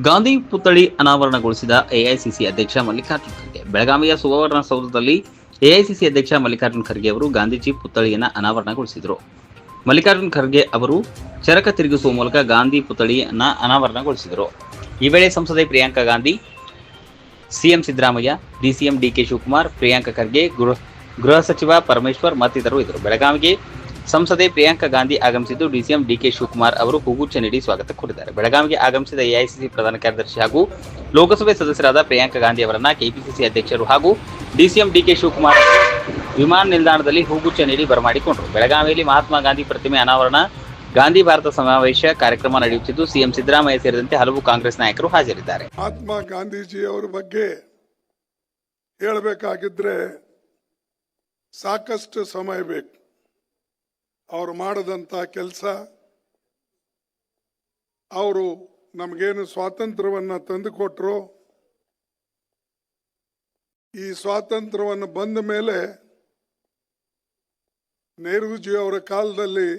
ಗಾಂಧಿ ಪುತ್ಥಳಿ ಅನಾವರಣಗೊಳಿಸಿದ ಎಐಸಿಸಿ ಅಧ್ಯಕ್ಷ ಮಲ್ಲಿಕಾರ್ಜುನ್ ಖರ್ಗೆ. ಬೆಳಗಾವಿಯ ಸುವರ್ಣಸೌಧದಲ್ಲಿ ಎಐಸಿಸಿ ಅಧ್ಯಕ್ಷ ಮಲ್ಲಿಕಾರ್ಜುನ್ ಖರ್ಗೆ ಅವರು ಗಾಂಧೀಜಿ ಪುತ್ಥಳಿಯನ್ನು ಅನಾವರಣಗೊಳಿಸಿದರು. ಮಲ್ಲಿಕಾರ್ಜುನ್ ಖರ್ಗೆ ಅವರು ಚರಕ ತಿರುಗಿಸುವ ಮೂಲಕ ಗಾಂಧಿ ಪುತ್ಥಳಿಯನ್ನು ಅನಾವರಣಗೊಳಿಸಿದರು. ಈ ವೇಳೆ ಸಂಸದೆ Priyanka Gandhi, CM Siddaramaiah, DCM DK Shivakumar, Priyank Kharge, ಗೃಹ ಗೃಹ ಸಚಿವ ಪರಮೇಶ್ವರ್ ಮತ್ತಿತರರು ಇದ್ದರು. ಬೆಳಗಾವಿಗೆ ಸಂಸದೆ ಪ್ರಿಯಾಂಕಾ ಗಾಂಧಿ ಆಗಮಿಸಿದ್ದು ಡಿಸಿಎಂ ಡಿಕೆ ಶಿವಕುಮಾರ್ ಅವರು ಹೂಗುಚ್ಛ ನೀಡಿ ಸ್ವಾಗತ ಕೋರಿದ್ದಾರೆ. ಬೆಳಗಾವಿಗೆ ಆಗಮಿಸಿದ ಎಐಸಿಸಿ ಪ್ರಧಾನ ಕಾರ್ಯದರ್ಶಿ ಹಾಗೂ ಲೋಕಸಭೆ ಸದಸ್ಯರಾದ ಪ್ರಿಯಾಂಕಾ ಗಾಂಧಿ ಅವರನ್ನ ಕೆಪಿಸಿಸಿ ಅಧ್ಯಕ್ಷರು ಹಾಗೂ ಡಿಸಿಎಂ ಡಿಕೆ ಶಿವಕುಮಾರ್ ವಿಮಾನ ನಿಲ್ದಾಣದಲ್ಲಿ ಹೂಗುಚ್ಛ ನೀಡಿ ಬರಮಾಡಿಕೊಂಡರು. ಬೆಳಗಾವಿಯಲ್ಲಿ ಮಹಾತ್ಮ ಗಾಂಧಿ ಪ್ರತಿಮೆ ಅನಾವರಣ, ಗಾಂಧಿ ಭಾರತ ಸಮಾವೇಶ ಕಾರ್ಯಕ್ರಮ ನಡೆಯುತ್ತಿದ್ದು ಸಿಎಂ ಸಿದ್ದರಾಮಯ್ಯ ಸೇರಿದಂತೆ ಹಲವು ಕಾಂಗ್ರೆಸ್ ನಾಯಕರು ಹಾಜರಿದ್ದಾರೆ. ಮಹಾತ್ಮ ಗಾಂಧೀಜಿಯವರ ಬಗ್ಗೆ ಹೇಳಬೇಕಾಗಿದ್ರೆ ಸಾಕಷ್ಟು ಸಮಯ ಬೇಕು. ಅವರು ಮಾಡಿದಂಥ ಕೆಲಸ, ಅವರು ನಮಗೇನು ಸ್ವಾತಂತ್ರ್ಯವನ್ನು ತಂದುಕೊಟ್ರು ಈ ಸ್ವಾತಂತ್ರ್ಯವನ್ನು ಬಂದ ಮೇಲೆ ನೆಹರೂಜಿ ಅವರ ಕಾಲದಲ್ಲಿ,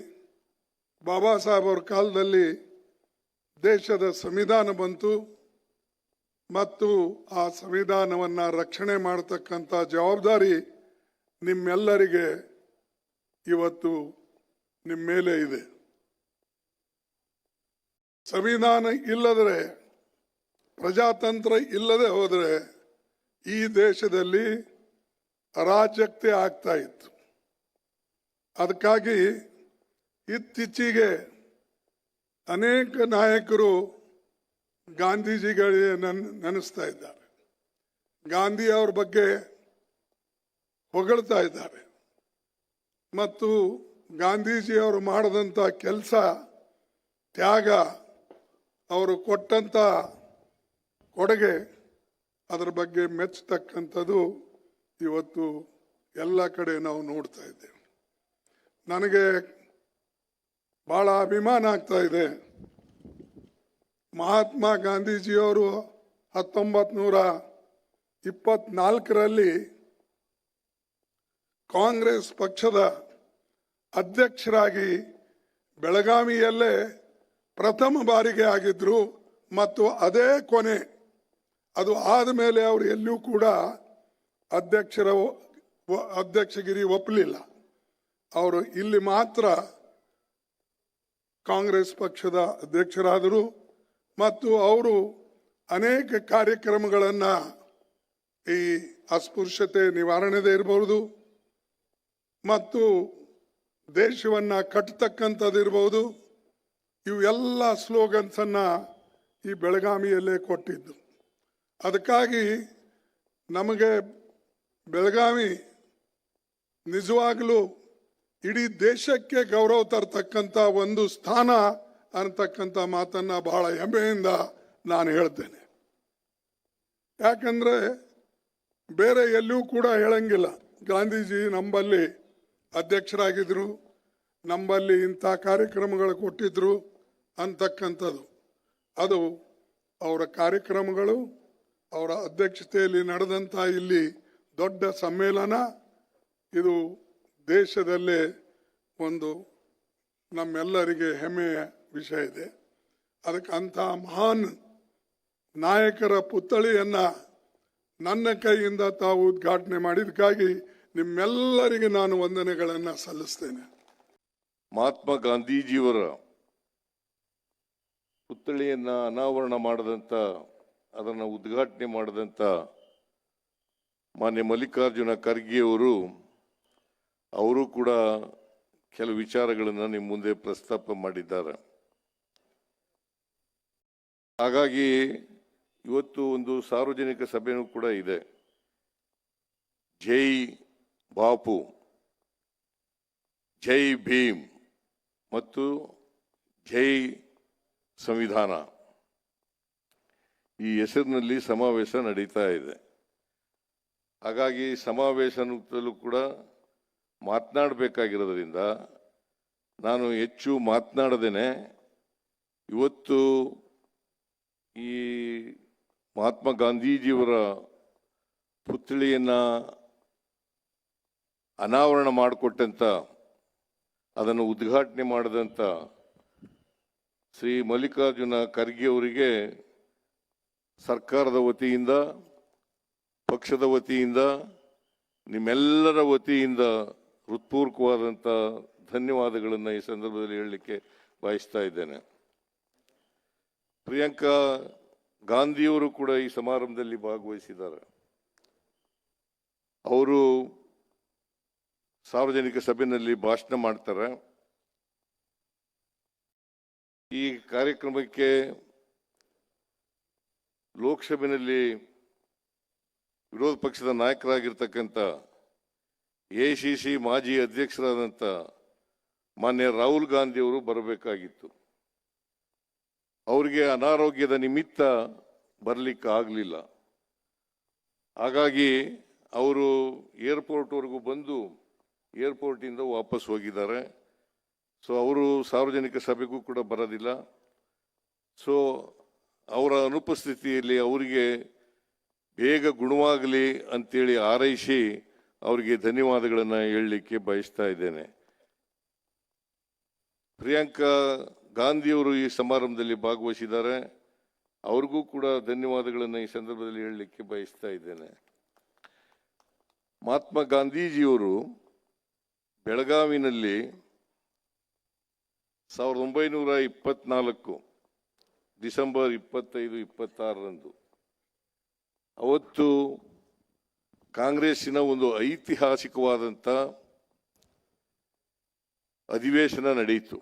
ಬಾಬಾ ಸಾಹೇಬ್ ಅವರ ಕಾಲದಲ್ಲಿ ದೇಶದ ಸಂವಿಧಾನ ಬಂತು, ಮತ್ತು ಆ ಸಂವಿಧಾನವನ್ನು ರಕ್ಷಣೆ ಮಾಡತಕ್ಕಂಥ ಜವಾಬ್ದಾರಿ ನಿಮ್ಮೆಲ್ಲರಿಗೆ ಇವತ್ತು ನಿಮ್ಮ ಮೇಲೆ ಇದೆ. ಸಂವಿಧಾನ ಇಲ್ಲದರೆ, ಪ್ರಜಾತಂತ್ರ ಇಲ್ಲದೆ ಹೋದರೆ ಈ ದೇಶದಲ್ಲಿ ಅರಾಜಕತೆ ಆಗ್ತಾ ಇತ್ತು. ಅದಕ್ಕಾಗಿ ಇತ್ತೀಚೆಗೆ ಅನೇಕ ನಾಯಕರು ಗಾಂಧೀಜಿಗಳಿಗೆ ನನ್, ನೆನೆಸ್ತಾ ಇದ್ದಾರೆ. ಗಾಂಧಿ ಅವ್ರ ಬಗ್ಗೆ ಹೊಗಳ್ತಾ ಇದ್ದಾರೆ. ಮತ್ತು ಗಾಂಧೀಜಿಯವರು ಮಾಡಿದಂಥ ಕೆಲಸ, ತ್ಯಾಗ, ಅವರು ಕೊಟ್ಟಂಥ ಕೊಡುಗೆ, ಅದರ ಬಗ್ಗೆ ಮೆಚ್ಚತಕ್ಕಂಥದ್ದು ಇವತ್ತು ಎಲ್ಲ ಕಡೆ ನಾವು ನೋಡ್ತಾ ಇದ್ದೇವೆ. ನನಗೆ ಭಾಳ ಅಭಿಮಾನ ಆಗ್ತಾ ಇದೆ. ಮಹಾತ್ಮ ಗಾಂಧೀಜಿಯವರು ಹತ್ತೊಂಬತ್ತು ನೂರ ಇಪ್ಪತ್ನಾಲ್ಕರಲ್ಲಿ ಕಾಂಗ್ರೆಸ್ ಪಕ್ಷದ ಅಧ್ಯಕ್ಷರಾಗಿ ಬೆಳಗಾವಿಯಲ್ಲೇ ಪ್ರಥಮ ಬಾರಿಗೆ ಆಗಿದ್ರು ಮತ್ತು ಅದೇ ಕೊನೆ, ಅದು ಆದ ಮೇಲೆ ಅವರು ಎಲ್ಲೂ ಕೂಡ ಅಧ್ಯಕ್ಷರ ಅಧ್ಯಕ್ಷಗಿರಿ ಒಪ್ಪಲಿಲ್ಲ. ಅವರು ಇಲ್ಲಿ ಮಾತ್ರ ಕಾಂಗ್ರೆಸ್ ಪಕ್ಷದ ಅಧ್ಯಕ್ಷರಾದರು ಮತ್ತು ಅವರು ಅನೇಕ ಕಾರ್ಯಕ್ರಮಗಳನ್ನು ಈ ಅಸ್ಪೃಶ್ಯತೆ ನಿವಾರಣೆದೇ ಇರಬಹುದು ಮತ್ತು ದೇಶವನ್ನ ಕಟ್ಟತಕ್ಕಂಥದ್ದು ಇರಬಹುದು ಇವೆಲ್ಲ ಸ್ಲೋಗನ್ಸ್ ಅನ್ನ ಈ ಬೆಳಗಾವಿಯಲ್ಲೇ ಕೊಟ್ಟಿದ್ದು. ಅದಕ್ಕಾಗಿ ನಮಗೆ ಬೆಳಗಾವಿ ನಿಜವಾಗಲೂ ಇಡೀ ದೇಶಕ್ಕೆ ಗೌರವ ತರತಕ್ಕಂಥ ಒಂದು ಸ್ಥಾನ ಅನ್ನತಕ್ಕಂಥ ಮಾತನ್ನ ಬಹಳ ಹೆಮ್ಮೆಯಿಂದ ನಾನು ಹೇಳ್ತೇನೆ. ಯಾಕಂದ್ರೆ ಬೇರೆ ಎಲ್ಲೂ ಕೂಡ ಹೇಳಂಗಿಲ್ಲ. ಗಾಂಧೀಜಿ ನಂಬಲ್ಲಿ ಅಧ್ಯಕ್ಷರಾಗಿದ್ರು, ನಮ್ಮಲ್ಲಿ ಇಂಥ ಕಾರ್ಯಕ್ರಮಗಳು ಕೊಟ್ಟಿದ್ದರು ಅಂತಕ್ಕಂಥದ್ದು. ಅದು ಅವರ ಕಾರ್ಯಕ್ರಮಗಳು, ಅವರ ಅಧ್ಯಕ್ಷತೆಯಲ್ಲಿ ನಡೆದಂಥ ಇಲ್ಲಿ ದೊಡ್ಡ ಸಮ್ಮೇಳನ. ಇದು ದೇಶದಲ್ಲೇ ಒಂದು ನಮ್ಮೆಲ್ಲರಿಗೆ ಹೆಮ್ಮೆಯ ವಿಷಯ ಇದೆ. ಅದಕ್ಕೆ ಅಂಥ ಮಹಾನ್ ನಾಯಕರ ಪುತ್ಥಳಿಯನ್ನು ನನ್ನ ಕೈಯಿಂದ ತಾವು ಉದ್ಘಾಟನೆ ಮಾಡಿದಕ್ಕಾಗಿ ನಿಮ್ಮೆಲ್ಲರಿಗೆ ನಾನು ವಂದನೆಗಳನ್ನು ಸಲ್ಲಿಸ್ತೇನೆ. ಮಹಾತ್ಮ ಗಾಂಧೀಜಿಯವರ ಪುತ್ಥಳಿಯನ್ನ ಅನಾವರಣ ಮಾಡದಂತ, ಅದನ್ನು ಉದ್ಘಾಟನೆ ಮಾಡದಂತ ಮಾನ್ಯ ಮಲ್ಲಿಕಾರ್ಜುನ ಖರ್ಗೆ ಅವರು ಅವರು ಕೂಡ ಕೆಲವು ವಿಚಾರಗಳನ್ನು ನಿಮ್ಮ ಮುಂದೆ ಪ್ರಸ್ತಾಪ ಮಾಡಿದ್ದಾರೆ. ಹಾಗಾಗಿ ಇವತ್ತು ಒಂದು ಸಾರ್ವಜನಿಕ ಸಭೆಯೂ ಕೂಡ ಇದೆ. ಜೈ ಬಾಪು, ಜೈ ಭೀಮ್ ಮತ್ತು ಜೈ ಸಂವಿಧಾನ. ಈ ಹೆಸರಿನಲ್ಲಿ ಸಮಾವೇಶ ನಡೀತಾ ಇದೆ. ಹಾಗಾಗಿ ಸಮಾವೇಶದಲ್ಲೂ ಕೂಡ ಮಾತನಾಡಬೇಕಾಗಿರೋದ್ರಿಂದ ನಾನು ಹೆಚ್ಚು ಮಾತನಾಡದೇನೆ. ಇವತ್ತು ಈ ಮಹಾತ್ಮ ಗಾಂಧೀಜಿಯವರ ಪುತ್ಥಳಿಯನ್ನ ಅನಾವರಣ ಮಾಡಿಕೊಟ್ಟಂಥ ಅದನ್ನು ಉದ್ಘಾಟನೆ ಮಾಡಿದಂಥ ಶ್ರೀ ಮಲ್ಲಿಕಾರ್ಜುನ ಖರ್ಗೆ ಅವರಿಗೆ ಸರ್ಕಾರದ ವತಿಯಿಂದ, ಪಕ್ಷದ ವತಿಯಿಂದ, ನಿಮ್ಮೆಲ್ಲರ ವತಿಯಿಂದ ಹೃತ್ಪೂರ್ವಕವಾದಂಥ ಧನ್ಯವಾದಗಳನ್ನು ಈ ಸಂದರ್ಭದಲ್ಲಿ ಹೇಳಲಿಕ್ಕೆ ಬಯಸ್ತಾ ಇದ್ದೇನೆ. ಪ್ರಿಯಾಂಕಾ ಗಾಂಧಿಯವರು ಕೂಡ ಈ ಸಮಾರಂಭದಲ್ಲಿ ಭಾಗವಹಿಸಿದ್ದಾರೆ. ಅವರು ಸಾರ್ವಜನಿಕ ಸಭೆಯಲ್ಲಿ ಭಾಷಣ ಮಾಡ್ತಾರೆ. ಈ ಕಾರ್ಯಕ್ರಮಕ್ಕೆ ಲೋಕಸಭೆಯಲ್ಲಿ ವಿರೋಧ ಪಕ್ಷದ ನಾಯಕರಾಗಿರ್ತಕ್ಕಂಥ ಎಐಸಿಸಿ ಮಾಜಿ ಅಧ್ಯಕ್ಷರಾದಂಥ ಮಾನ್ಯ ರಾಹುಲ್ ಗಾಂಧಿಯವರು ಬರಬೇಕಾಗಿತ್ತು. ಅವರಿಗೆ ಅನಾರೋಗ್ಯದ ನಿಮಿತ್ತ ಬರಲಿಕ್ಕೆ ಆಗಲಿಲ್ಲ. ಹಾಗಾಗಿ ಅವರು ಏರ್ಪೋರ್ಟ್ವರೆಗೂ ಬಂದು ಏರ್ಪೋರ್ಟಿಂದ ವಾಪಸ್ ಹೋಗಿದ್ದಾರೆ. ಸೊ ಅವರು ಸಾರ್ವಜನಿಕ ಸಭೆಗೂ ಕೂಡ ಬರೋದಿಲ್ಲ. ಸೊ ಅವರ ಅನುಪಸ್ಥಿತಿಯಲ್ಲಿ ಅವರಿಗೆ ಬೇಗ ಗುಣವಾಗಲಿ ಅಂತೇಳಿ ಹಾರೈಸಿ ಅವರಿಗೆ ಧನ್ಯವಾದಗಳನ್ನು ಹೇಳಲಿಕ್ಕೆ ಬಯಸ್ತಾ ಇದ್ದೇನೆ. ಪ್ರಿಯಾಂಕಾ ಗಾಂಧಿಯವರು ಈ ಸಮಾರಂಭದಲ್ಲಿ ಭಾಗವಹಿಸಿದ್ದಾರೆ. ಅವ್ರಿಗೂ ಕೂಡ ಧನ್ಯವಾದಗಳನ್ನು ಈ ಸಂದರ್ಭದಲ್ಲಿ ಹೇಳಲಿಕ್ಕೆ ಬಯಸ್ತಾ ಇದ್ದೇನೆ. ಮಹಾತ್ಮ ಗಾಂಧೀಜಿಯವರು ಬೆಳಗಾವಿನಲ್ಲಿ ಸಾವಿರದ ಒಂಬೈನೂರ ಇಪ್ಪತ್ನಾಲ್ಕು, ಡಿಸೆಂಬರ್ ಇಪ್ಪತ್ತೈದು, ಇಪ್ಪತ್ತಾರರಂದು. ಅವತ್ತು ಕಾಂಗ್ರೆಸ್ಸಿನ ಒಂದು ಐತಿಹಾಸಿಕವಾದಂಥ ಅಧಿವೇಶನ ನಡೆಯಿತು.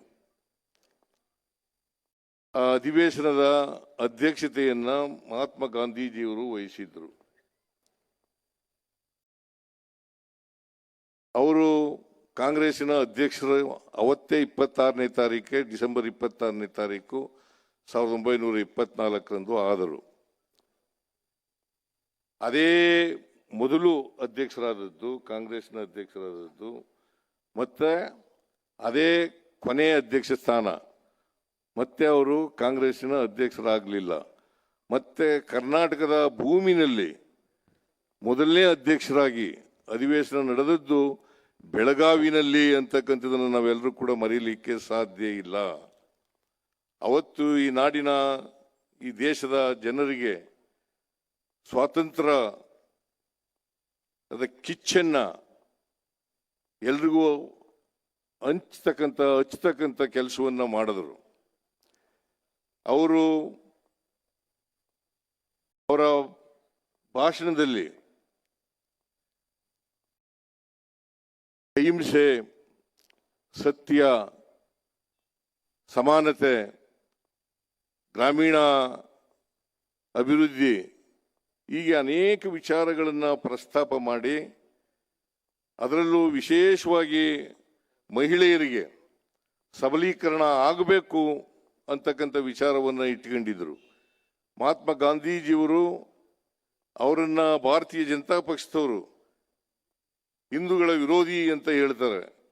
ಆ ಅಧಿವೇಶನದ ಅಧ್ಯಕ್ಷತೆಯನ್ನು ಮಹಾತ್ಮ ಗಾಂಧೀಜಿಯವರು ವಹಿಸಿದ್ರು ಅವರು ಕಾಂಗ್ರೆಸ್ಸಿನ ಅಧ್ಯಕ್ಷರು ಅವತ್ತೇ ಇಪ್ಪತ್ತಾರನೇ ತಾರೀಕೆ ಡಿಸೆಂಬರ್ ಇಪ್ಪತ್ತಾರನೇ ತಾರೀಕು ಸಾವಿರದ ಒಂಬೈನೂರ ಇಪ್ಪತ್ನಾಲ್ಕರಂದು ಆದರು. ಅದೇ ಮೊದಲು ಅಧ್ಯಕ್ಷರಾದದ್ದು ಕಾಂಗ್ರೆಸ್ನ ಅಧ್ಯಕ್ಷರಾದದ್ದು, ಮತ್ತೆ ಅದೇ ಕೊನೆಯ ಅಧ್ಯಕ್ಷ ಸ್ಥಾನ. ಮತ್ತೆ ಅವರು ಕಾಂಗ್ರೆಸ್ಸಿನ ಅಧ್ಯಕ್ಷರಾಗಲಿಲ್ಲ. ಮತ್ತೆ ಕರ್ನಾಟಕದ ಭೂಮಿನಲ್ಲಿ ಮೊದಲನೇ ಅಧ್ಯಕ್ಷರಾಗಿ ಅಧಿವೇಶನ ನಡೆದದ್ದು ಬೆಳಗಾವಿನಲ್ಲಿ ಅಂತಕ್ಕಂಥದ್ದನ್ನು ನಾವೆಲ್ಲರೂ ಕೂಡ ಮರೀಲಿಕ್ಕೆ ಸಾಧ್ಯ ಇಲ್ಲ. ಅವತ್ತು ಈ ನಾಡಿನ ಈ ದೇಶದ ಜನರಿಗೆ ಸ್ವಾತಂತ್ರ್ಯ ಅದ ಕಿಚ್ಚನ್ನ ಎಲ್ರಿಗೂ ಹಂಚ್ತಕ್ಕಂಥ, ಹಚ್ತಕ್ಕಂಥ ಕೆಲಸವನ್ನು ಮಾಡಿದ್ರು. ಅವರು ಅವರ ಭಾಷಣದಲ್ಲಿ ಅಹಿಂಸೆ, ಸತ್ಯ, ಸಮಾನತೆ, ಗ್ರಾಮೀಣ ಅಭಿವೃದ್ಧಿ, ಹೀಗೆ ಅನೇಕ ವಿಚಾರಗಳನ್ನು ಪ್ರಸ್ತಾಪ ಮಾಡಿ, ಅದರಲ್ಲೂ ವಿಶೇಷವಾಗಿ ಮಹಿಳೆಯರಿಗೆ ಸಬಲೀಕರಣ ಆಗಬೇಕು ಅಂತಕ್ಕಂಥ ವಿಚಾರವನ್ನು ಇಟ್ಕೊಂಡಿದ್ದರು ಮಹಾತ್ಮ ಗಾಂಧೀಜಿಯವರು ಅವರನ್ನು ಭಾರತೀಯ ಜನತಾ ಪಕ್ಷದವರು ಹಿಂದೂಗಳ ವಿರೋಧಿ ಅಂತ ಹೇಳ್ತಾರೆ.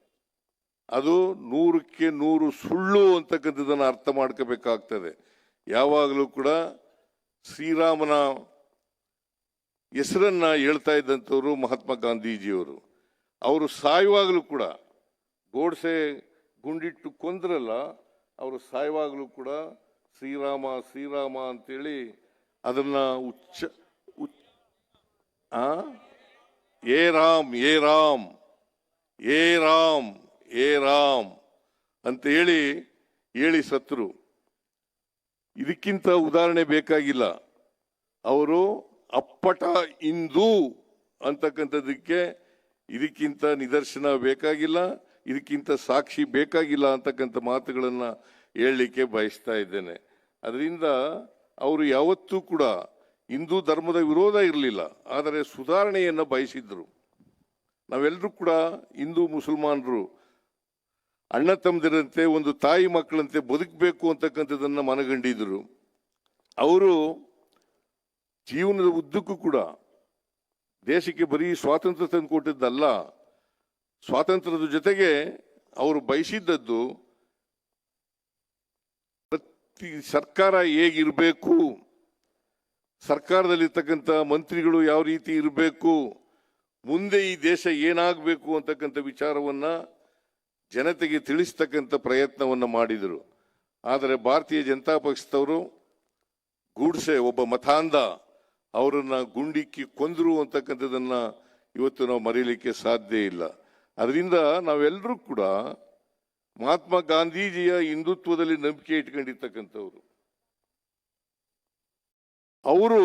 ಅದು ನೂರಕ್ಕೆ ನೂರು ಸುಳ್ಳು ಅಂತಕ್ಕಂಥದ್ದನ್ನು ಅರ್ಥ ಮಾಡ್ಕೋಬೇಕಾಗ್ತದೆ. ಯಾವಾಗಲೂ ಕೂಡ ಶ್ರೀರಾಮನ ಹೆಸರನ್ನು ಹೇಳ್ತಾ ಇದ್ದಂಥವರು ಮಹಾತ್ಮ ಗಾಂಧೀಜಿಯವರು. ಅವರು ಸಾಯುವಾಗಲೂ ಕೂಡ ಗೋಡ್ಸೆ ಗುಂಡಿಟ್ಟು ಕೊಂದ್ರಲ್ಲ, ಅವರು ಸಾಯುವಾಗಲೂ ಕೂಡ ಶ್ರೀರಾಮ ಶ್ರೀರಾಮ ಅಂತೇಳಿ ಅದನ್ನು ಉಚ್ಚ, ಉಚ್, ಆ? ಏ ರಾಮ್ ಏ ರಾಮ್ ಏ ರಾಮ್ ಏ ರಾಮ್ ಅಂತ ಹೇಳಿ ಹೇಳಿ ಸತ್ರು. ಇದಕ್ಕಿಂತ ಉದಾಹರಣೆ ಬೇಕಾಗಿಲ್ಲ. ಅವರು ಅಪ್ಪಟ ಹಿಂದೂ ಅಂತಕ್ಕಂಥದ್ದಕ್ಕೆ ಇದಕ್ಕಿಂತ ನಿದರ್ಶನ ಬೇಕಾಗಿಲ್ಲ, ಇದಕ್ಕಿಂತ ಸಾಕ್ಷಿ ಬೇಕಾಗಿಲ್ಲ ಅಂತಕ್ಕಂಥ ಮಾತುಗಳನ್ನು ಹೇಳಲಿಕ್ಕೆ ಬಯಸ್ತಾ ಇದ್ದೇನೆ. ಅದರಿಂದ ಅವರು ಯಾವತ್ತೂ ಕೂಡ ಹಿಂದೂ ಧರ್ಮದ ವಿರೋಧ ಇರಲಿಲ್ಲ, ಆದರೆ ಸುಧಾರಣೆಯನ್ನು ಬಯಸಿದ್ದರು ನಾವೆಲ್ಲರೂ ಕೂಡ ಹಿಂದೂ ಮುಸಲ್ಮಾನರು, ಅಣ್ಣ ತಮ್ಮದಿರಂತೆ ಒಂದು ತಾಯಿ ಮಕ್ಕಳಂತೆ ಬದುಕಬೇಕು ಅಂತಕ್ಕಂಥದ್ದನ್ನು ಮನಗಂಡಿದ್ದರು ಅವರು ಜೀವನದ ಉದ್ದಕ್ಕೂ ಕೂಡ ದೇಶಕ್ಕೆ ಬರೀ ಸ್ವಾತಂತ್ರ್ಯ ತಂದುಕೊಟ್ಟಿದ್ದಲ್ಲ, ಸ್ವಾತಂತ್ರ್ಯದ ಜೊತೆಗೆ ಅವರು ಬಯಸಿದ್ದದ್ದು ಪ್ರತಿ ಸರ್ಕಾರ ಹೇಗಿರಬೇಕು ಸರ್ಕಾರದಲ್ಲಿರ್ತಕ್ಕಂಥ ಮಂತ್ರಿಗಳು ಯಾವ ರೀತಿ ಇರಬೇಕು, ಮುಂದೆ ಈ ದೇಶ ಏನಾಗಬೇಕು ಅಂತಕ್ಕಂಥ ವಿಚಾರವನ್ನ ಜನತೆಗೆ ತಿಳಿಸ್ತಕ್ಕಂಥ ಪ್ರಯತ್ನವನ್ನು ಮಾಡಿದರು. ಆದರೆ ಭಾರತೀಯ ಜನತಾ ಪಕ್ಷದವರು ಗೂಡ್ಸೆ ಒಬ್ಬ ಮತಾಂಧ, ಅವರನ್ನು ಗುಂಡಿಕ್ಕಿ ಕೊಂದರು ಅಂತಕ್ಕಂಥದ್ದನ್ನು ಇವತ್ತು ನಾವು ಮರೀಲಿಕ್ಕೆ ಸಾಧ್ಯ ಇಲ್ಲ. ಅದರಿಂದ ನಾವೆಲ್ಲರೂ ಕೂಡ ಮಹಾತ್ಮ ಗಾಂಧೀಜಿಯ ಹಿಂದುತ್ವದಲ್ಲಿ ನಂಬಿಕೆ ಇಟ್ಕೊಂಡಿರ್ತಕ್ಕಂಥವ್ರು. ಅವರು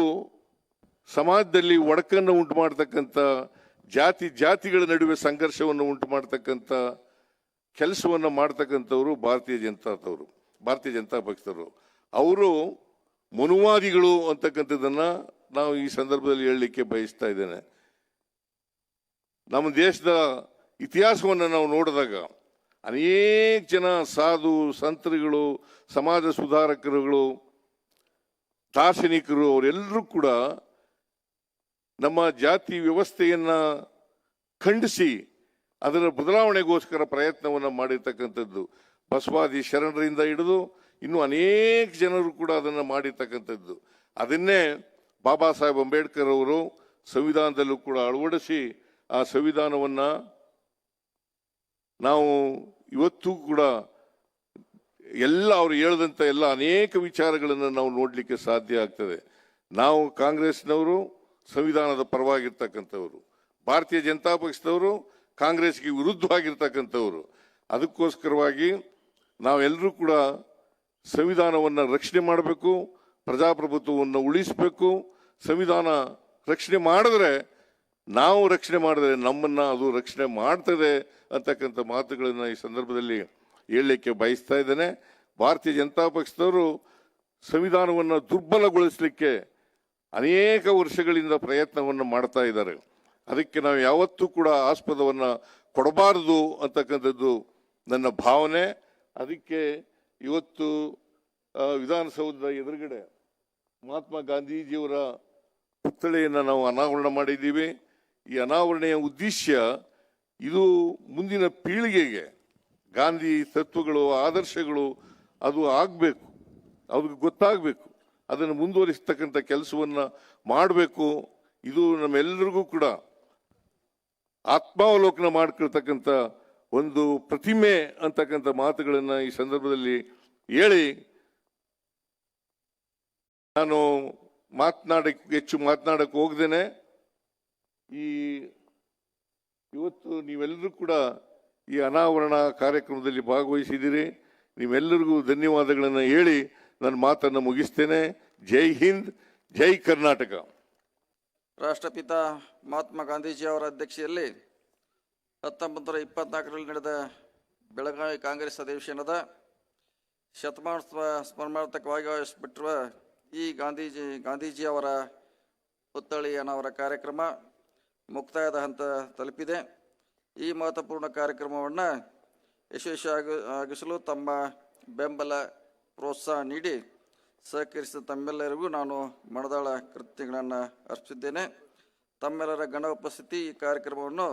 ಸಮಾಜದಲ್ಲಿ ಒಡಕನ್ನು ಉಂಟು ಮಾಡತಕ್ಕಂಥ ಜಾತಿ, ಜಾತಿಗಳ ನಡುವೆ ಸಂಘರ್ಷವನ್ನು ಉಂಟು ಮಾಡತಕ್ಕಂಥ ಕೆಲಸವನ್ನು ಮಾಡ್ತಕ್ಕಂಥವ್ರು ಭಾರತೀಯ ಜನತಾದವರು, ಭಾರತೀಯ ಜನತಾ ಪಕ್ಷದವರು. ಅವರು ಮನುವಾದಿಗಳು ಅಂತಕ್ಕಂಥದ್ದನ್ನ ನಾವು ಈ ಸಂದರ್ಭದಲ್ಲಿ ಹೇಳಲಿಕ್ಕೆ ಬಯಸ್ತಾ ಇದ್ದೇನೆ. ನಮ್ಮ ದೇಶದ ಇತಿಹಾಸವನ್ನು ನಾವು ನೋಡಿದಾಗ ಅನೇಕ ಜನ ಸಾಧು, ಸಂತರುಗಳು, ಸಮಾಜ ಸುಧಾರಕರುಗಳು ದಾರ್ಶನಿಕರು ಅವರೆಲ್ಲರೂ ಕೂಡ ನಮ್ಮ ಜಾತಿ ವ್ಯವಸ್ಥೆಯನ್ನ ಖಂಡಿಸಿ ಅದರ ಬದಲಾವಣೆಗೋಸ್ಕರ ಪ್ರಯತ್ನವನ್ನು ಮಾಡಿರ್ತಕ್ಕಂಥದ್ದು. ಬಸವಾದಿ ಶರಣರಿಂದ ಹಿಡಿದು ಇನ್ನು ಅನೇಕ ಜನರು ಕೂಡ ಅದನ್ನು ಮಾಡಿರ್ತಕ್ಕಂಥದ್ದು. ಅದನ್ನೇ ಬಾಬಾ ಸಾಹೇಬ್ ಅಂಬೇಡ್ಕರ್ ಅವರು ಸಂವಿಧಾನದಲ್ಲೂ ಕೂಡ ಅಳವಡಿಸಿ ಆ ಸಂವಿಧಾನವನ್ನು ನಾವು ಇವತ್ತು ಕೂಡ ಎಲ್ಲ ಅವರು ಹೇಳದಂತ ಎಲ್ಲ ಅನೇಕ ವಿಚಾರಗಳನ್ನು ನಾವು ನೋಡಲಿಕ್ಕೆ ಸಾಧ್ಯ ಆಗ್ತದೆ. ನಾವು ಕಾಂಗ್ರೆಸ್ನವರು ಸಂವಿಧಾನದ ಪರವಾಗಿರ್ತಕ್ಕಂಥವರು. ಭಾರತೀಯ ಜನತಾ ಪಕ್ಷದವರು ಕಾಂಗ್ರೆಸ್ಗೆ ವಿರುದ್ಧವಾಗಿರ್ತಕ್ಕಂಥವರು. ಅದಕ್ಕೋಸ್ಕರವಾಗಿ ನಾವೆಲ್ಲರೂ ಕೂಡ ಸಂವಿಧಾನವನ್ನು ರಕ್ಷಣೆ ಮಾಡಬೇಕು, ಪ್ರಜಾಪ್ರಭುತ್ವವನ್ನು ಉಳಿಸಬೇಕು. ಸಂವಿಧಾನ ರಕ್ಷಣೆ ಮಾಡಿದ್ರೆ, ನಾವು ರಕ್ಷಣೆ ಮಾಡಿದ್ರೆ ನಮ್ಮನ್ನು ಅದು ರಕ್ಷಣೆ ಮಾಡ್ತದೆ ಅಂತಕ್ಕಂಥ ಮಾತುಗಳನ್ನು ಈ ಸಂದರ್ಭದಲ್ಲಿ ಹೇಳಲಿಕ್ಕೆ ಬಯಸ್ತಾ ಇದ್ದೇನೆ. ಭಾರತೀಯ ಜನತಾ ಪಕ್ಷದವರು ಸಂವಿಧಾನವನ್ನು ದುರ್ಬಲಗೊಳಿಸಲಿಕ್ಕೆ ಅನೇಕ ವರ್ಷಗಳಿಂದ ಪ್ರಯತ್ನವನ್ನು ಮಾಡ್ತಾ ಇದ್ದಾರೆ. ಅದಕ್ಕೆ ನಾವು ಯಾವತ್ತೂ ಕೂಡ ಆಸ್ಪದವನ್ನು ಕೊಡಬಾರದು ಅಂತಕ್ಕಂಥದ್ದು ನನ್ನ ಭಾವನೆ. ಅದಕ್ಕೆ ಇವತ್ತು ವಿಧಾನಸೌಧದ ಎದುರುಗಡೆ ಮಹಾತ್ಮ ಗಾಂಧೀಜಿಯವರ ಪುತ್ಥಳಿಯನ್ನು ನಾವು ಅನಾವರಣ ಮಾಡಿದ್ದೀವಿ. ಈ ಅನಾವರಣೆಯ ಉದ್ದೇಶ ಇದು ಮುಂದಿನ ಪೀಳಿಗೆಗೆ ಗಾಂಧಿ ತತ್ವಗಳು, ಆದರ್ಶಗಳು ಅದು ಆಗಬೇಕು. ಅವ್ರಿಗೆ ಗೊತ್ತಾಗಬೇಕು. ಅದನ್ನು ಮುಂದುವರಿಸ್ತಕ್ಕಂಥ ಕೆಲಸವನ್ನು ಮಾಡಬೇಕು. ಇದು ನಮ್ಮೆಲ್ಲರಿಗೂ ಕೂಡ ಆತ್ಮಾವಲೋಕನ ಮಾಡ್ಕೊಳ್ತಕ್ಕಂಥ ಒಂದು ಪ್ರತಿಮೆ ಅಂತಕ್ಕಂಥ ಮಾತುಗಳನ್ನು ಈ ಸಂದರ್ಭದಲ್ಲಿ ಹೇಳಿ, ನಾನು ಮಾತನಾಡಕ್ಕೆ ಹೆಚ್ಚು ಮಾತನಾಡಕ್ಕೆ ಹೋಗ್ದೇನೆ. ಈ, ಇವತ್ತು ನೀವೆಲ್ಲರೂ ಕೂಡ ಈ ಅನಾವರಣ ಕಾರ್ಯಕ್ರಮದಲ್ಲಿ ಭಾಗವಹಿಸಿದ್ದೀರಿ. ನಿಮ್ಮೆಲ್ಲರಿಗೂ ಧನ್ಯವಾದಗಳನ್ನು ಹೇಳಿ ನನ್ನ ಮಾತನ್ನು ಮುಗಿಸ್ತೇನೆ. ಜೈ ಹಿಂದ್, ಜೈ ಕರ್ನಾಟಕ. ರಾಷ್ಟ್ರಪಿತ ಮಹಾತ್ಮ ಗಾಂಧೀಜಿ ಅವರ ಅಧ್ಯಕ್ಷತೆಯಲ್ಲಿ ಹತ್ತೊಂಬತ್ತು ಇಪ್ಪತ್ನಾಲ್ಕರಲ್ಲಿ ನಡೆದ ಬೆಳಗಾವಿ ಕಾಂಗ್ರೆಸ್ ಅಧಿವೇಶನದ ಶತಮಾನೋತ್ಸವ ಸ್ಮರಣಾರ್ಥಕವಾಗಿ ಆಯೋಜಿಸಿಬಿಟ್ಟಿರುವ ಈ ಗಾಂಧೀಜಿ ಗಾಂಧೀಜಿ ಅವರ ಪುತ್ಥಳಿ ಅನಾವರ ಕಾರ್ಯಕ್ರಮ ಮುಕ್ತಾಯದ ಹಂತ ತಲುಪಿದೆ. ಈ ಮಹತ್ವಪೂರ್ಣ ಕಾರ್ಯಕ್ರಮವನ್ನು ಯಶಸ್ವಿ ಆಗಿಸಲು ತಮ್ಮ ಬೆಂಬಲ ಪ್ರೋತ್ಸಾಹ ನೀಡಿ ಸಹಕರಿಸಿದ ತಮ್ಮೆಲ್ಲರಿಗೂ ನಾನು ಮನದಾಳ ಕೃತ್ಯಗಳನ್ನು ಅರ್ಪಿಸಿದ್ದೇನೆ ತಮ್ಮೆಲ್ಲರ ಗಣ ಉಪಸ್ಥಿತಿ ಈ ಕಾರ್ಯಕ್ರಮವನ್ನು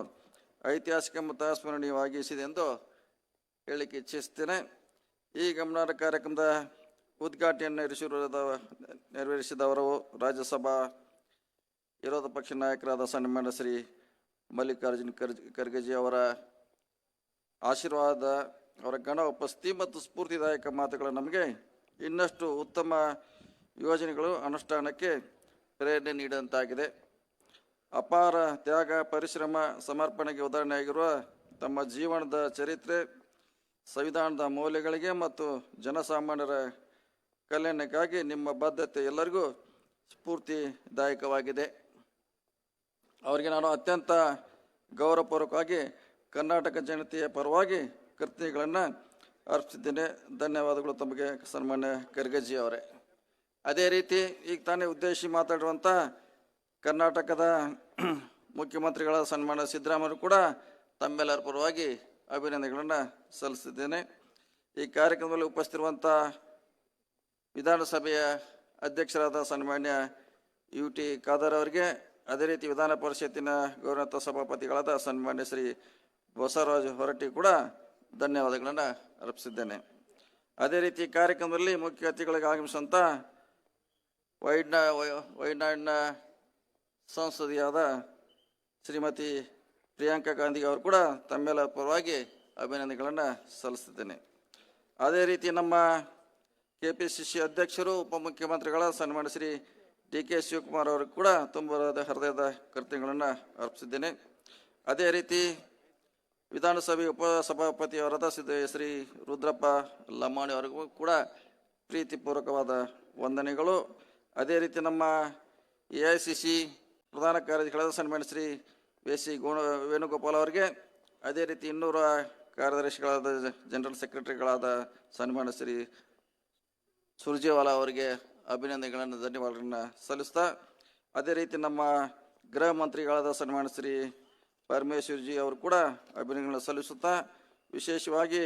ಐತಿಹಾಸಿಕ ಮತ್ತು ಸ್ಮರಣೀಯವಾಗಿಸಿದೆ ಎಂದು ಹೇಳಲಿಕ್ಕೆ ಇಚ್ಛಿಸ್ತೇನೆ ಈ ಗಮನಾರ್ಹ ಕಾರ್ಯಕ್ರಮದ ಉದ್ಘಾಟನೆಯನ್ನು ನೆರವೇರಿಸಿರುವ ನೆರವೇರಿಸಿದವರು ರಾಜ್ಯಸಭಾ ವಿರೋಧ ಪಕ್ಷ ನಾಯಕರಾದ ಸನ್ಮಾನ್ಯ ಶ್ರೀ ಮಲ್ಲಿಕಾರ್ಜುನ್ ಖರ್ಜ್ ಅವರ ಆಶೀರ್ವಾದ, ಅವರ ಗಣ ಉಪಸ್ಥಿತಿ ಮತ್ತು ಸ್ಫೂರ್ತಿದಾಯಕ ಮಾತುಗಳು ನಮಗೆ ಇನ್ನಷ್ಟು ಉತ್ತಮ ಯೋಜನೆಗಳು ಅನುಷ್ಠಾನಕ್ಕೆ ಪ್ರೇರಣೆ ನೀಡಿದಂತಾಗಿದೆ. ಅಪಾರ ತ್ಯಾಗ, ಪರಿಶ್ರಮ, ಸಮರ್ಪಣೆಗೆ ಉದಾಹರಣೆಯಾಗಿರುವ ತಮ್ಮ ಜೀವನದ ಚರಿತ್ರೆ, ಸಂವಿಧಾನದ ಮೌಲ್ಯಗಳಿಗೆ ಮತ್ತು ಜನಸಾಮಾನ್ಯರ ಕಲ್ಯಾಣಕ್ಕಾಗಿ ನಿಮ್ಮ ಬದ್ಧತೆ ಎಲ್ಲರಿಗೂ ಸ್ಫೂರ್ತಿದಾಯಕವಾಗಿದೆ. ಅವರಿಗೆ ನಾನು ಅತ್ಯಂತ ಗೌರವಪೂರ್ವಕವಾಗಿ ಕರ್ನಾಟಕ ಜನತೆಯ ಪರವಾಗಿ ಕೃತಜ್ಞತೆಗಳನ್ನು ಅರ್ಪಿಸಿದ್ದೇನೆ ಧನ್ಯವಾದಗಳು ತಮಗೆ ಸನ್ಮಾನ್ಯ ಖರ್ಗೆಜಿ ಅವರೇ. ಅದೇ ರೀತಿ ಈಗ ತಾನೇ ಉದ್ದೇಶಿ ಮಾತಾಡುವಂಥ ಕರ್ನಾಟಕದ ಮುಖ್ಯಮಂತ್ರಿಗಳ ಸನ್ಮಾನ್ಯ ಸಿದ್ದರಾಮಯ್ಯ ಕೂಡ ತಮ್ಮೆಲ್ಲರ ಪರವಾಗಿ ಅಭಿನಂದನೆಗಳನ್ನು ಸಲ್ಲಿಸಿದ್ದೇನೆ ಈ ಕಾರ್ಯಕ್ರಮದಲ್ಲಿ ಉಪಸ್ಥಿತಿರುವಂಥ ವಿಧಾನಸಭೆಯ ಅಧ್ಯಕ್ಷರಾದ ಸನ್ಮಾನ್ಯ ಯು ಟಿ ಖಾದರ್ ಅವರಿಗೆ ಅದೇ ರೀತಿ ವಿಧಾನ ಪರಿಷತ್ತಿನ ಗೌರವ ಸಭಾಪತಿಗಳಾದ ಸನ್ಮಾನ್ಯ ಶ್ರೀ ಬಸವರಾಜ್ ಹೊರಟ್ಟಿ ಕೂಡ ಧನ್ಯವಾದಗಳನ್ನು ಅರ್ಪಿಸಿದ್ದೇನೆ. ಅದೇ ರೀತಿ ಕಾರ್ಯಕ್ರಮದಲ್ಲಿ ಮುಖ್ಯ ಅತಿಥಿಗಳಿಗೆ ಆಗಮಿಸಿದಂಥ ವೈಡ್ನ ವೈನಾಡಿನ ಸಂಸದೆಯಾದ ಶ್ರೀಮತಿ ಪ್ರಿಯಾಂಕಾ ಗಾಂಧಿ ಅವರು ಕೂಡ ತಮ್ಮೆಲ್ಲ ಪರವಾಗಿ ಅಭಿನಂದನೆಗಳನ್ನು ಸಲ್ಲಿಸುತ್ತೇನೆ ಅದೇ ರೀತಿ ನಮ್ಮ ಕೆ ಪಿ ಸಿ ಸಿ ಅಧ್ಯಕ್ಷರು, ಉಪಮುಖ್ಯಮಂತ್ರಿಗಳ ಸನ್ಮಾನ ಶ್ರೀ ಡಿ ಕೆ ಶಿವಕುಮಾರ್ ಅವರಿಗೆ ಕೂಡ ತುಂಬದ ಹೃದಯದ ಕೃತ್ಯಗಳನ್ನು ಅರ್ಪಿಸಿದ್ದೇನೆ. ಅದೇ ರೀತಿ ವಿಧಾನಸಭೆ ಉಪಸಭಾಪತಿಯವರಾದ ಸಿದ್ದ ಶ್ರೀ ರುದ್ರಪ್ಪ ಲಮಾಣಿ ಅವರಿಗೂ ಕೂಡ ಪ್ರೀತಿಪೂರ್ವಕವಾದ ವಂದನೆಗಳು. ಅದೇ ರೀತಿ ನಮ್ಮ ಎ ಐ ಸಿ ಸಿ ಪ್ರಧಾನ ಕಾರ್ಯದರ್ಶಿಗಳಾದ ಸನ್ಮಾನ್ಯ ಶ್ರೀ ವಿ ಸಿ ಗುಣ ವೇಣುಗೋಪಾಲ್ ಅವರಿಗೆ, ಅದೇ ರೀತಿ ಇನ್ನೂರ ಕಾರ್ಯದರ್ಶಿಗಳಾದ ಜನರಲ್ ಸೆಕ್ರೆಟರಿಗಳಾದ ಸನ್ಮಾನ್ಯ ಶ್ರೀ ಸುರ್ಜೇವಾಲಾ ಅವರಿಗೆ ಅಭಿನಂದನೆಗಳನ್ನು, ಧನ್ಯವಾದಗಳನ್ನು ಸಲ್ಲಿಸ್ತಾ, ಅದೇ ರೀತಿ ನಮ್ಮ ಗೃಹ ಮಂತ್ರಿಗಳಾದ ಸನ್ಮಾನ ಶ್ರೀ ಪರಮೇಶ್ವರ್ಜಿ ಅವರು ಕೂಡ ಅಭಿನಂದನೆಗಳನ್ನು ಸಲ್ಲಿಸುತ್ತಾ, ವಿಶೇಷವಾಗಿ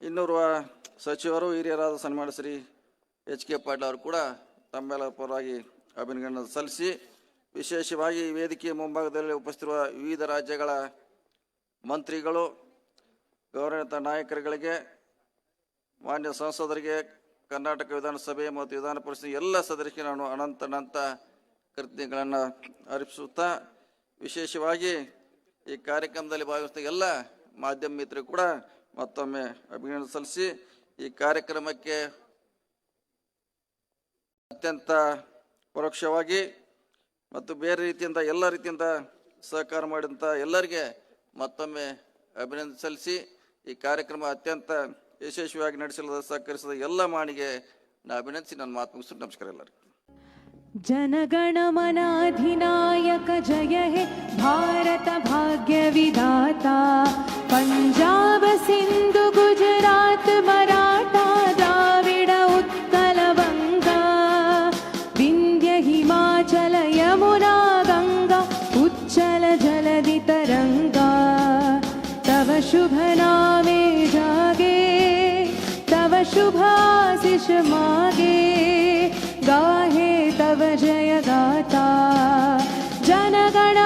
ಇನ್ನೋರ್ವ ಸಚಿವರು, ಹಿರಿಯರಾದ ಸನ್ಮಾನ ಶ್ರೀ ಎಚ್ ಕೆ ಪಾಟೀಲ್ ಅವರು ಕೂಡ ತಮ್ಮೆಲ್ಲ ಪರವಾಗಿ ಅಭಿನಂದನೆ ಸಲ್ಲಿಸಿ, ವಿಶೇಷವಾಗಿ ವೇದಿಕೆಯ ಮುಂಭಾಗದಲ್ಲಿ ಉಪಸ್ಥಿತಿರುವ ವಿವಿಧ ರಾಜ್ಯಗಳ ಮಂತ್ರಿಗಳು ಗೌರವಿತ ನಾಯಕರುಗಳಿಗೆ, ಮಾನ್ಯ ಸಂಸದರಿಗೆ ಕರ್ನಾಟಕ ವಿಧಾನಸಭೆ ಮತ್ತು ವಿಧಾನ ಪರಿಷತ್ ಎಲ್ಲ ಸದಸ್ಯರಿಗೆ ನಾನು ಅನಂತ ಅನಂತ ಕೃತಜ್ಞತೆಗಳನ್ನು ಅರ್ಪಿಸುತ್ತಾ, ವಿಶೇಷವಾಗಿ ಈ ಕಾರ್ಯಕ್ರಮದಲ್ಲಿ ಭಾಗವಹಿಸಿದ ಎಲ್ಲ ಮಾಧ್ಯಮ ಮಿತ್ರರು ಕೂಡ ಮತ್ತೊಮ್ಮೆ ಅಭಿನಂದನೆ ಸಲ್ಲಿಸಿ, ಈ ಕಾರ್ಯಕ್ರಮಕ್ಕೆ ಅತ್ಯಂತ ಪರೋಕ್ಷವಾಗಿ ಮತ್ತು ಬೇರೆ ರೀತಿಯಿಂದ, ಎಲ್ಲ ರೀತಿಯಿಂದ ಸಹಕಾರ ಮಾಡಿದಂಥ ಎಲ್ಲರಿಗೆ ಮತ್ತೊಮ್ಮೆ ಅಭಿನಂದನೆ ಸಲ್ಲಿಸಿ, ಈ ಕಾರ್ಯಕ್ರಮ ಅತ್ಯಂತ ಯಶಸ್ವಿಯಾಗಿ ನಡೆಸಲು ಸಹಕರಿಸಿದ ಎಲ್ಲ ಮಾಣಿಗೆ ನಾ ಅಭಿನಂದಿಸಿ ನನ್ನ ಮಾತು ಮುಗಿಸ್ತು ನಮಸ್ಕಾರ ಎಲ್ಲರಿಗೂ जनगणमनाधिनायक जय हे भारत भाग्य विधाता पञ्जाब सिन्धु गुजरात मराठा द्राविड उत्कल बङ्गा विन्ध्य हिमाचल यमुना गङ्गा उच्चल जलधि तरङ्गा तव शुभ नामे जागे तव शुभाशिष मागे गाहे तव जय गाता जनगण